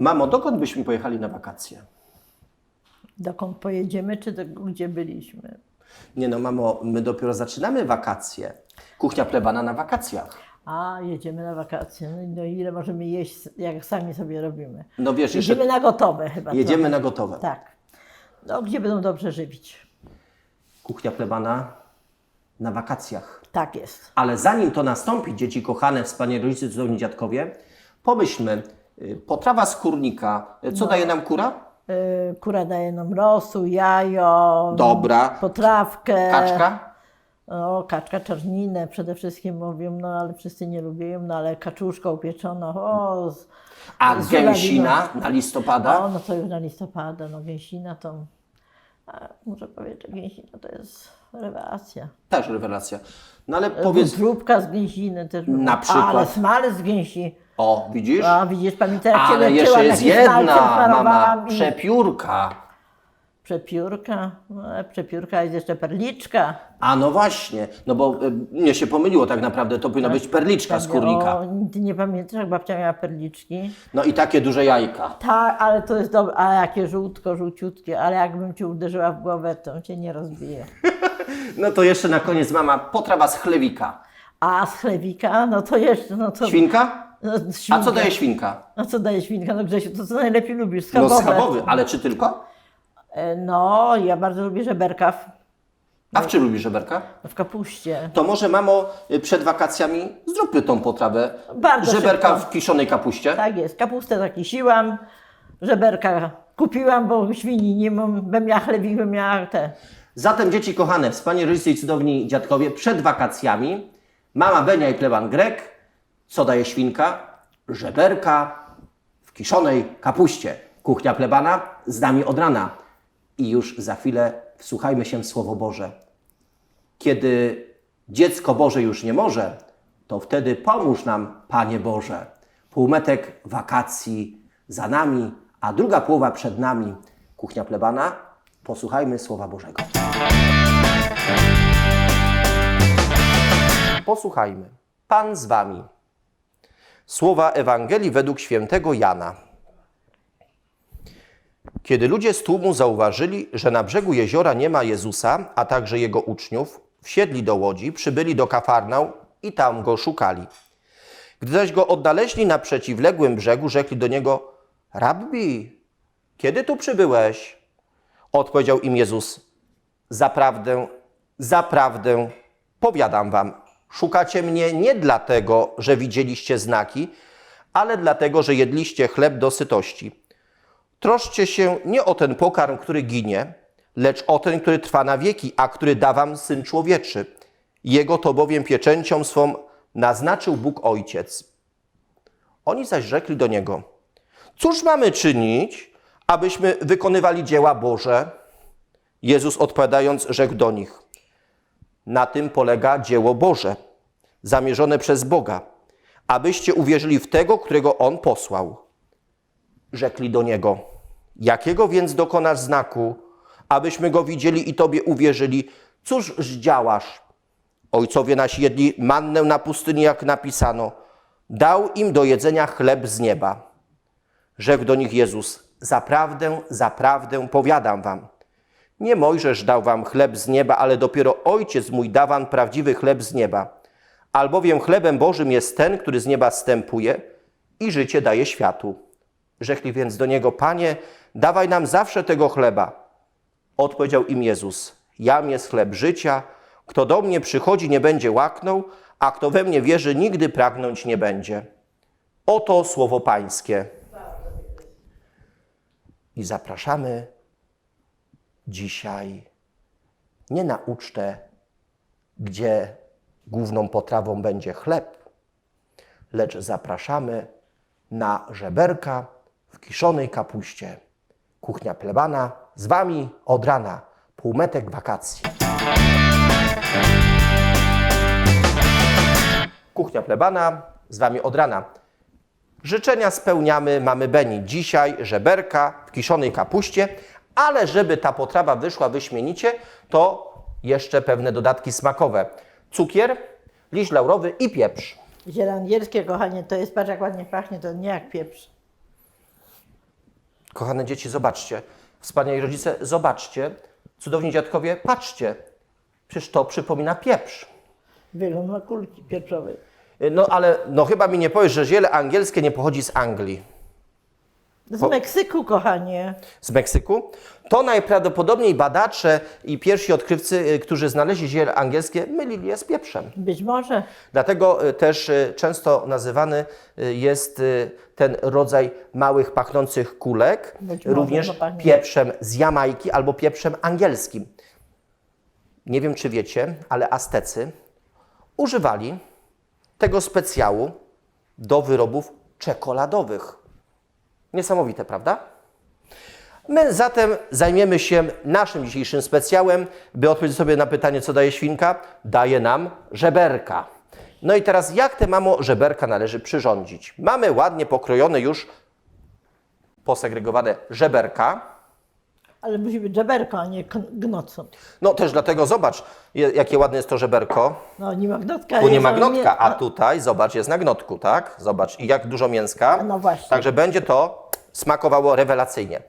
Mamo, dokąd byśmy pojechali na wakacje? Dokąd pojedziemy, czy do, gdzie byliśmy? Nie no, mamo, my dopiero zaczynamy wakacje. Kuchnia plebana na wakacjach. A, jedziemy na wakacje. No, i- no ile możemy jeść, jak sami sobie robimy? No wiesz, jeszcze Jedziemy na gotowe chyba. jedziemy trochę. na gotowe. Tak. No, gdzie będą dobrze żywić. Kuchnia plebana na wakacjach. Tak jest. Ale zanim to nastąpi, dzieci kochane, wspaniali rodzice, cudowni dziadkowie, pomyślmy, y, potrawa skórnika, y, No. co daje nam kura? Yy, kura daje nam rosół, jajo, Dobra. potrawkę. Kaczka? O, kaczka czarninę przede wszystkim mówią, no ale wszyscy nie lubią, no ale kaczuszka upieczona, o, z, A z gęsina na listopada? O, no to już na listopada, no gęsina to, a, muszę powiedzieć, że gęsina to jest rewelacja. Też rewelacja. No ale powiedz, Wątróbka z gęsiny też. Na przykład? Ale smalec z gęsi. O widzisz? A widzisz, pamiętam jak cię Ale leczyłam, jeszcze jest jedna, mama, przepiórka. Przepiórka, no, przepiórka jest jeszcze perliczka. A no właśnie, no bo y, mnie się pomyliło tak naprawdę, to powinna być perliczka skórnika. O, ty nie pamiętasz, jak babcia miała perliczki? No i takie duże jajka. Tak, ale to jest dobre, ale jakie żółtko, żółciutkie, ale jakbym cię uderzyła w głowę, to cię nie rozbije. No to jeszcze na koniec mama, potrawa z chlewika. A z chlewika, no to jeszcze, no to... Świnka? No, A co daje świnka? A co daje świnka? No Grzesiu, to co najlepiej lubisz? No Schabowe. schabowy, ale czy tylko? E, No, ja bardzo lubię żeberka w, A w czym lubisz żeberka? w kapuście. To może mamo y, przed wakacjami zróbmy tą potrawę. Bardzo Żeberka szybko. w kiszonej kapuście. Tak jest, kapustę zakisiłam, żeberka kupiłam, bo świni nie mam, bym miała chlewik, bym miała te. Zatem dzieci kochane, wspaniali rodzice i cudowni dziadkowie, przed wakacjami mama Benia i pleban Grek, co daje świnka? Żeberka w kiszonej kapuście. Kuchnia plebana z nami od rana. I już za chwilę wsłuchajmy się w Słowo Boże. Kiedy dziecko Boże już nie może, to wtedy pomóż nam, Panie Boże. Półmetek wakacji za nami, a druga połowa przed nami. Kuchnia plebana. Posłuchajmy Słowa Bożego. Posłuchajmy. Pan z wami. Słowa Ewangelii według świętego Jana. Kiedy ludzie z tłumu zauważyli, że na brzegu jeziora nie ma Jezusa, a także jego uczniów, wsiedli do łodzi, przybyli do Kafarnał i tam go szukali. Gdy zaś go odnaleźli na przeciwległym brzegu, rzekli do niego: Rabbi, kiedy tu przybyłeś? Odpowiedział im Jezus: Zaprawdę, zaprawdę, powiadam wam, szukacie mnie nie dlatego, że widzieliście znaki, ale dlatego, że jedliście chleb do sytości. Troszcie się nie o ten pokarm, który ginie, lecz o ten, który trwa na wieki, a który da wam Syn Człowieczy. Jego to bowiem pieczęcią swą naznaczył Bóg Ojciec. Oni zaś rzekli do Niego, cóż mamy czynić, abyśmy wykonywali dzieła Boże? Jezus odpowiadając rzekł do nich, na tym polega dzieło Boże, zamierzone przez Boga, abyście uwierzyli w tego, którego On posłał. Rzekli do Niego, jakiego więc dokonasz znaku, abyśmy Go widzieli i Tobie uwierzyli? Cóż zdziałasz? Ojcowie nasi jedli mannę na pustyni, jak napisano. Dał im do jedzenia chleb z nieba. Rzekł do nich Jezus, zaprawdę, zaprawdę powiadam wam. Nie Mojżesz dał wam chleb z nieba, ale dopiero Ojciec mój da wam prawdziwy chleb z nieba. Albowiem chlebem Bożym jest ten, który z nieba stępuje i życie daje światu. Rzekli więc do niego, Panie, dawaj nam zawsze tego chleba. Odpowiedział im Jezus, jam jest chleb życia, kto do mnie przychodzi nie będzie łaknął, a kto we mnie wierzy nigdy pragnąć nie będzie. Oto słowo Pańskie. I zapraszamy dzisiaj nie na ucztę, gdzie główną potrawą będzie chleb, lecz zapraszamy na żeberka w kiszonej kapuście. Kuchnia plebana z Wami od rana, półmetek wakacji. Kuchnia plebana z Wami od rana. Życzenia spełniamy, mamy Beni. Dzisiaj żeberka w kiszonej kapuście, ale żeby ta potrawa wyszła wyśmienicie, to jeszcze pewne dodatki smakowe. Cukier, liść laurowy i pieprz. Zielandielskie, kochanie, to jest, patrz jak ładnie pachnie, to nie jak pieprz. Kochane dzieci, zobaczcie. Wspaniali rodzice, zobaczcie. Cudowni dziadkowie, patrzcie. Przecież to przypomina pieprz. Wygląd ma kulki pieprzowej. No ale no chyba mi nie powiesz, że ziele angielskie nie pochodzi z Anglii. Z Meksyku, kochanie. z Meksyku, to najprawdopodobniej badacze i pierwsi odkrywcy, y, którzy znaleźli ziele angielskie, mylili je z pieprzem. Być może. Dlatego y, też y, często nazywany jest ten rodzaj małych pachnących kulek Być może, również pachnie. pieprzem z Jamajki albo pieprzem angielskim. Nie wiem, czy wiecie, ale Aztecy używali tego specjału do wyrobów czekoladowych. Niesamowite, prawda? My zatem zajmiemy się naszym dzisiejszym specjałem. By odpowiedzieć sobie na pytanie, co daje świnka, daje nam żeberka. No i teraz, jak te mamo żeberka należy przyrządzić? Mamy ładnie pokrojone już posegregowane żeberka. Ale musi być żeberko, a nie kn- gnocą. No też dlatego zobacz, je- jakie ładne jest to żeberko. No nie ma gnotka. Tu nie jest, ma ale gnotka, a a- tutaj zobacz, jest na gnotku, tak? Zobacz, i jak dużo mięska. No właśnie. Także będzie to smakowało rewelacyjnie.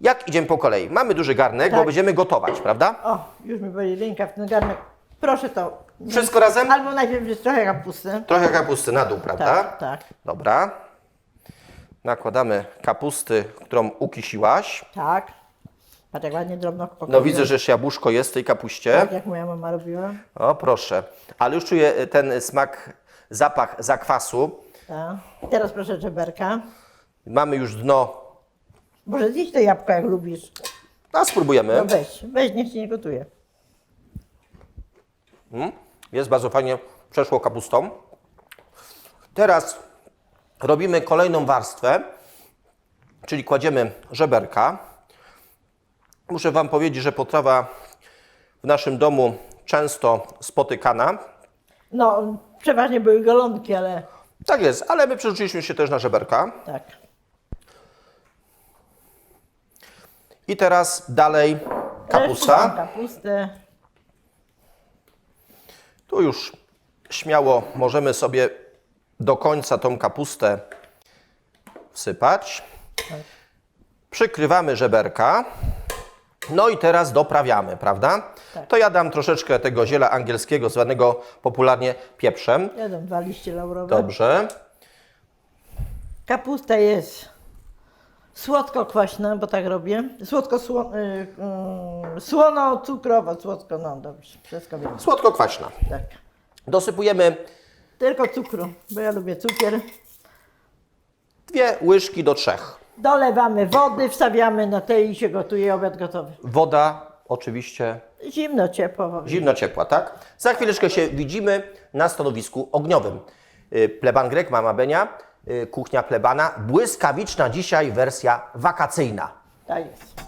Jak idziemy po kolei? Mamy duży garnek, bo Tak. będziemy gotować, prawda? O, już mi boli ręka w ten garnek. Proszę to. Wszystko razem? Albo najpierw jest trochę kapusty. Trochę kapusty na dół, prawda? Tak, tak, Dobra. Nakładamy kapusty, którą ukisiłaś. tak. Patrz jak ładnie drobno No widzę, że jeszcze jabłuszko jest w tej kapuście. Tak jak moja mama robiła. O, proszę. Ale już czuję y, ten smak, zapach zakwasu. Tak. Teraz proszę żeberka. Mamy już dno. Może zjeść to jabłko jak lubisz. No, spróbujemy. No weź, weź, niech ci nie gotuje. Jest bardzo fajnie, przeszło kapustą. Teraz robimy kolejną warstwę, czyli kładziemy żeberka. Muszę Wam powiedzieć, że potrawa w naszym domu często spotykana. No, przeważnie były golonki, ale Tak jest, ale my przerzuciliśmy się też na żeberka. tak. I teraz dalej kapusta. Kapustę. Tu już śmiało możemy sobie do końca tą kapustę wsypać. Przykrywamy żeberka. No i teraz doprawiamy, prawda? Tak. To ja dam troszeczkę tego ziela angielskiego, zwanego popularnie pieprzem. Jeden, dwa liście laurowe. Dobrze. Kapusta jest słodko-kwaśna, bo tak robię. Słodko sło, y, y, słono, cukrowo, słodko, no dobrze, wszystko wiem. Słodko-kwaśna. Tak. Dosypujemy Tylko cukru, bo ja lubię cukier. dwie łyżki do trzech. Dolewamy wody, wstawiamy na te i się gotuje, obiad gotowy. Woda oczywiście Zimno, ciepło. Zimno ciepła, tak? Za chwileczkę się widzimy na stanowisku ogniowym. Y, Pleban Grek, mama Benia, y, kuchnia plebana. Błyskawiczna dzisiaj wersja wakacyjna. Tak jest.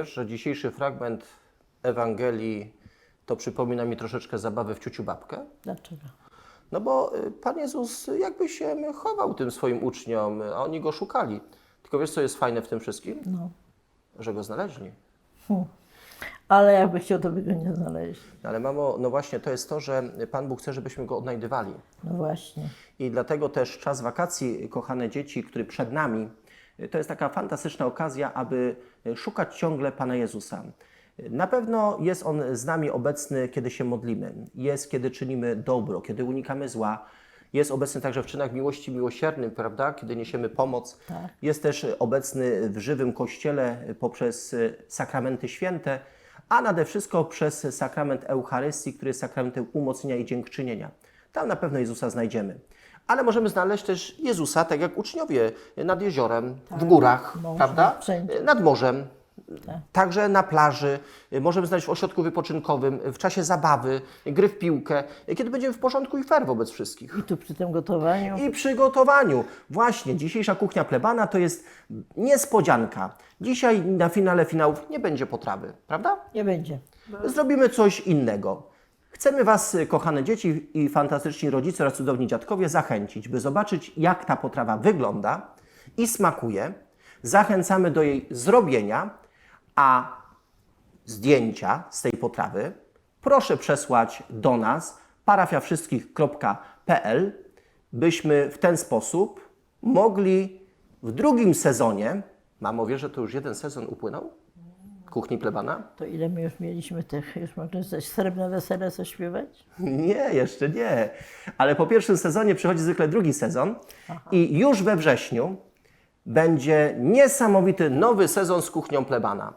Wiesz, że dzisiejszy fragment Ewangelii to przypomina mi troszeczkę zabawę w ciuciu babkę? Dlaczego? No bo y, Pan Jezus jakby się chował tym swoim uczniom, a oni go szukali. Tylko wiesz, co jest fajne w tym wszystkim? No. Że go znaleźli. Ale jakby chciał, to by go nie znaleźć. Ale mamo, no właśnie to jest to, że Pan Bóg chce, żebyśmy go odnajdywali. No właśnie. I dlatego też czas wakacji, kochane dzieci, który przed nami, to jest taka fantastyczna okazja, aby szukać ciągle Pana Jezusa. Na pewno jest On z nami obecny, kiedy się modlimy, jest, kiedy czynimy dobro, kiedy unikamy zła. Jest obecny także w czynach miłości miłosiernym, prawda? Kiedy niesiemy pomoc. Tak. Jest też obecny w żywym kościele poprzez sakramenty święte, a nade wszystko przez sakrament Eucharystii, który jest sakramentem umocnienia i dziękczynienia. Tam na pewno Jezusa znajdziemy. Ale możemy znaleźć też Jezusa, tak jak uczniowie, nad jeziorem, w górach, można, prawda? wszędzie. Nad morzem. Także na plaży, możemy znaleźć w ośrodku wypoczynkowym, w czasie zabawy, gry w piłkę, kiedy będziemy w porządku i fair wobec wszystkich. I tu przy tym gotowaniu. I przygotowaniu. Właśnie, dzisiejsza kuchnia plebana to jest niespodzianka. Dzisiaj na finale finałów nie będzie potrawy, prawda? Nie będzie. Zrobimy coś innego. Chcemy Was, y, kochane dzieci i fantastyczni rodzice oraz cudowni dziadkowie, zachęcić, by zobaczyć, jak ta potrawa wygląda i smakuje. Zachęcamy do jej zrobienia, a zdjęcia z tej potrawy proszę przesłać do nas parafiawszystkich.pl, byśmy w ten sposób mogli w drugim sezonie, mamo wie, że to już jeden sezon upłynął? Kuchni plebana? To ile my już mieliśmy tych, już można coś srebrne wesele zaśpiewać? Nie, jeszcze nie. Ale po pierwszym sezonie przychodzi zwykle drugi sezon i już we wrześniu będzie niesamowity nowy sezon z kuchnią plebana.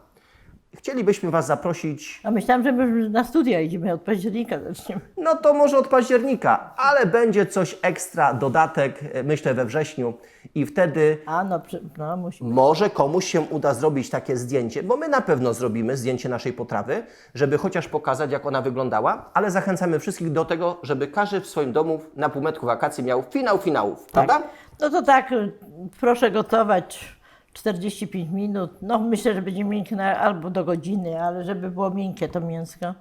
Chcielibyśmy Was zaprosić. A myślałam, że my już na studia idziemy, od października zaczniemy. No to może od października, ale będzie coś ekstra, dodatek, e, myślę, we wrześniu. I wtedy A no, przy- no może komuś się uda zrobić takie zdjęcie, bo my na pewno zrobimy zdjęcie naszej potrawy, żeby chociaż pokazać, jak ona wyglądała, ale zachęcamy wszystkich do tego, żeby każdy w swoim domu na półmetku wakacji miał finał finałów, prawda? No to tak, y, proszę gotować 45 minut. No myślę, że będzie miękkie na- albo do godziny, ale żeby było miękkie to mięsko.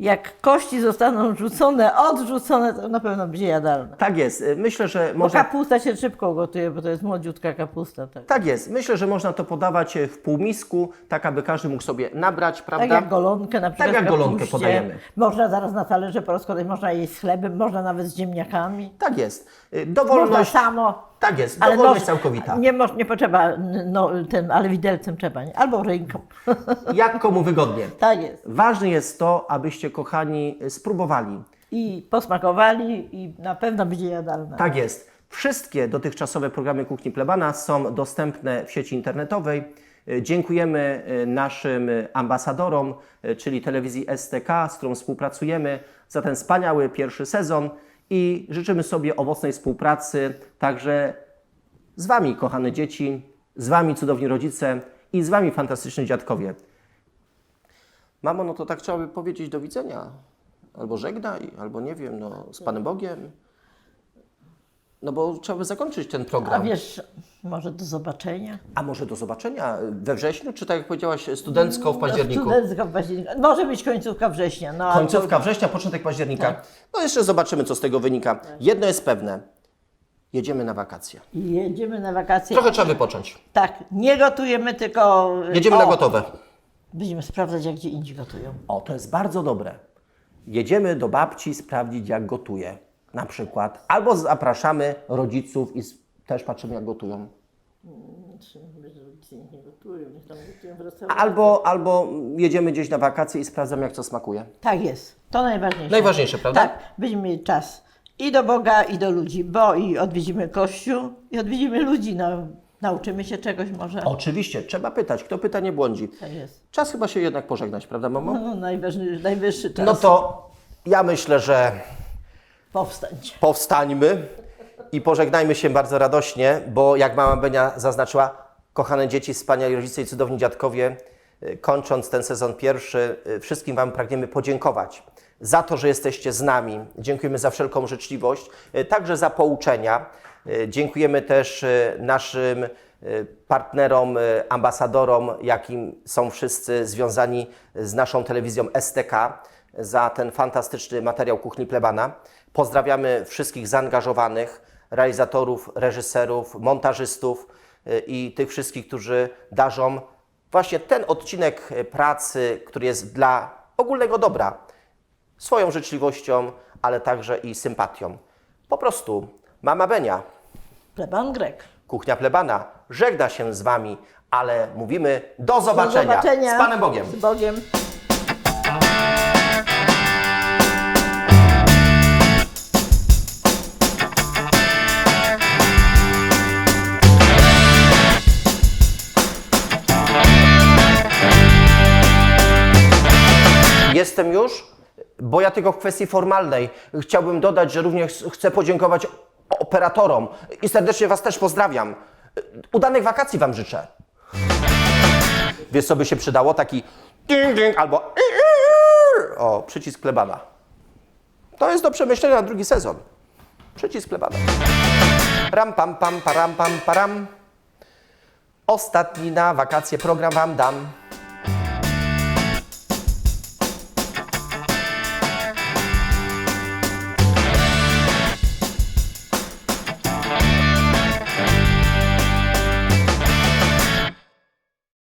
Jak kości zostaną rzucone, odrzucone, to na pewno będzie jadalne. Tak jest. Myślę, że Bo można kapusta się szybko gotuje, bo to jest młodziutka kapusta. Tak, Tak jest. Myślę, że można to podawać e, w półmisku, tak aby każdy mógł sobie nabrać, prawda? tak jak golonkę na przykład. jak w golonkę kapuście. podajemy. Można zaraz na talerze porozkładać, można jeść z chlebem, można nawet z ziemniakami. Tak jest. E, Można Dowolność. samo. Tak jest. Ale Dowolność noż- całkowita. Nie, moż, nie potrzeba no, tym, ale widelcem trzeba, nie? albo ręką. Jak komu wygodnie. tak jest. Ważne jest to, abyście, kochani, spróbowali. I posmakowali i na pewno będzie jadalne. Tak jest. Wszystkie dotychczasowe programy Kuchni Plebana są dostępne w sieci internetowej. E, Dziękujemy e, naszym ambasadorom, e, czyli telewizji STK, z którą współpracujemy, za ten wspaniały pierwszy sezon i życzymy sobie owocnej współpracy także z Wami, kochane dzieci, z Wami, cudowni rodzice i z Wami, fantastyczni dziadkowie. Mamo, no to tak trzeba by powiedzieć do widzenia. Albo żegnaj, albo nie wiem, no z Panem Bogiem. No bo trzeba by zakończyć ten A program. wiesz, może do zobaczenia? A może do zobaczenia we wrześniu, czy tak jak powiedziałaś, studencko w październiku? No, studencka w październiku. Może być końcówka września. No, Końcówka września, początek października. No jeszcze zobaczymy, co z tego wynika. Jedno jest pewne. Jedziemy na wakacje. to- jedziemy na wakacje. Trochę trzeba wypocząć. Tak, nie gotujemy, tylko... Jedziemy o, na gotowe. Będziemy sprawdzać, jak gdzie indziej gotują. O, to jest bardzo dobre. Jedziemy do babci sprawdzić, jak gotuje. Na przykład. Albo zapraszamy rodziców i też patrzymy, jak gotują. Nie gotują, niech tam gotują w restauracji. Albo, albo jedziemy gdzieś na wakacje i sprawdzamy, jak co smakuje. Tak jest. To najważniejsze. Najważniejsze, prawda? Tak, będziemy mieli czas i do Boga, i do ludzi, bo i odwiedzimy Kościół, i odwiedzimy ludzi. No, nauczymy się czegoś może. Oczywiście, trzeba pytać. Kto pyta, nie błądzi. Tak jest. Czas chyba się jednak pożegnać, prawda, mamo? No, najwyższy, najwyższy czas No to ja myślę, że powstać. powstańmy i pożegnajmy się bardzo radośnie, bo jak mama Benia zaznaczyła, kochane dzieci, wspaniali rodzice i cudowni dziadkowie, y, kończąc ten sezon pierwszy, y, wszystkim Wam pragniemy podziękować za to, że jesteście z nami. Dziękujemy za wszelką życzliwość, y, także za pouczenia. Dziękujemy też naszym partnerom, ambasadorom, jakim są wszyscy związani z naszą telewizją STK za ten fantastyczny materiał Kuchni Plebana. Pozdrawiamy wszystkich zaangażowanych, realizatorów, reżyserów, montażystów y, i tych wszystkich, którzy darzą właśnie ten odcinek y, pracy, który jest dla ogólnego dobra, swoją życzliwością, ale także i sympatią. Po prostu Mama Benia, Pleban Grek. Kuchnia Plebana żegna się z Wami, ale mówimy do zobaczenia. Do zobaczenia. Z Panem Bogiem. Z Bogiem. Jestem już, bo ja tylko w kwestii formalnej chciałbym dodać, że również chcę podziękować operatorom i serdecznie Was też pozdrawiam. Udanych wakacji Wam życzę. Wiesz, co by się przydało? Taki ding, ding, albo o, przycisk plebana. To jest do przemyślenia na drugi sezon. Przycisk plebana. Ram, pam, pam, param, pam, param. Ostatni na wakacje program Wam dam.